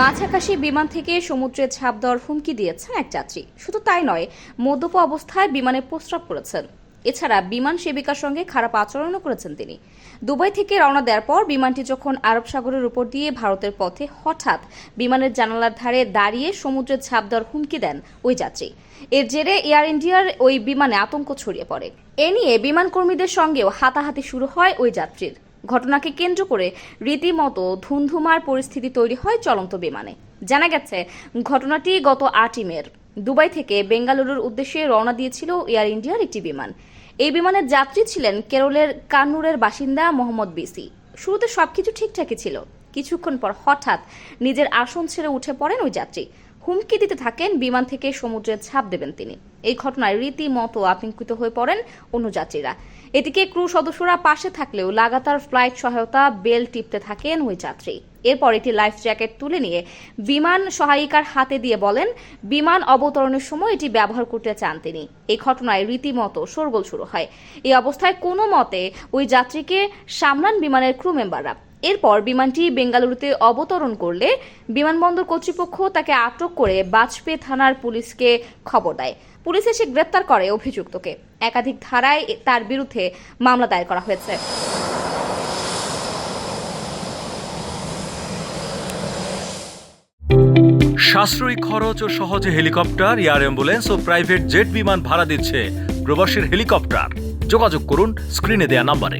মাছাকাশি বিমান থেকে সমুদ্রে ঝাঁপ দেওয়ার হুমকি দিয়েছেন এক যাত্রী। শুধু তাই নয়, মদ্যপ অবস্থায় বিমানে প্রস্রাব করেছেন। এছাড়া বিমান সেবিকার সঙ্গে খারাপ আচরণও করেছেন তিনি। দুবাই থেকে রওনা দেওয়ার পর বিমানটি যখন আরব সাগরের উপর দিয়ে ভারতের পথে হঠাৎ বিমানের জানালার ধারে দাঁড়িয়ে সমুদ্রে ঝাঁপ দেওয়ার হুমকি দেন ওই যাত্রী। এর জেরে এয়ার ইন্ডিয়ার ওই বিমানে আতঙ্ক ছড়িয়ে পড়ে। এ নিয়ে বিমান কর্মীদের সঙ্গেও হাতাহাতি শুরু হয় ওই যাত্রীর। ঘটনাকে কেন্দ্র করে রীতিমতো ধুন্ধুমার পরিস্থিতি তৈরি হয় চলন্ত বিমানে। জানা গেছে, ঘটনাটি গত আটই মের দুবাই থেকে বেঙ্গালুরুর উদ্দেশ্যে রওনা দিয়েছিল এয়ার ইন্ডিয়ার একটি বিমান। এই বিমানের যাত্রী ছিলেন কেরলের কান্নুরের বাসিন্দা মোহাম্মদ বিসি। শুরুতে সবকিছু ঠিকঠাকই ছিল। কিছুক্ষণ পর হঠাৎ নিজের আসন ছেড়ে উঠে পড়েন ওই যাত্রী। হুমকি দিতে থাকেন, বিমান থেকে সমুদ্রে ঝাঁপ দেবেন তিনি। এই ঘটনায় রীতিমতো আতঙ্কিত হয়ে পড়েন অন্য যাত্রীরা। এদিকে ক্রু সদস্যরা পাশে থাকলেও লাগাতার ফ্লাইট সহায়তা, বেল টিপতে থাকেন ওই যাত্রী। এরপর একটি লাইফ জ্যাকেট তুলে নিয়ে বিমান সহায়িকার হাতে দিয়ে বলেন, বিমান অবতরণের সময় এটি ব্যবহার করতে চান তিনি। এই ঘটনায় রীতিমতো শোরগোল শুরু হয়। এই অবস্থায় কোনো মতে ওই যাত্রীকে সামলান বিমানের ক্রু মেম্বাররা। এরপর বিমানটি বেঙ্গালুরুতে অবতরণ করলে বিমানবন্দর কর্তৃপক্ষ তাকে আটক করে বাজপেয়ী থানার পুলিশকে খবর দেয়। পুলিশ এসে গ্রেপ্তার করে অভিযুক্তকে। একাধিক ধারায় তার বিরুদ্ধে মামলা দায়ের করা হয়েছে। সাশ্রয়ী খরচ ও সহজে হেলিকপ্টার, এয়ার অ্যাম্বুলেন্স ও প্রাইভেট জেট বিমান ভাড়া দিচ্ছে প্রবাসীর হেলিকপ্টার। যোগাযোগ করুন স্ক্রিনে দেয়া নাম্বারে।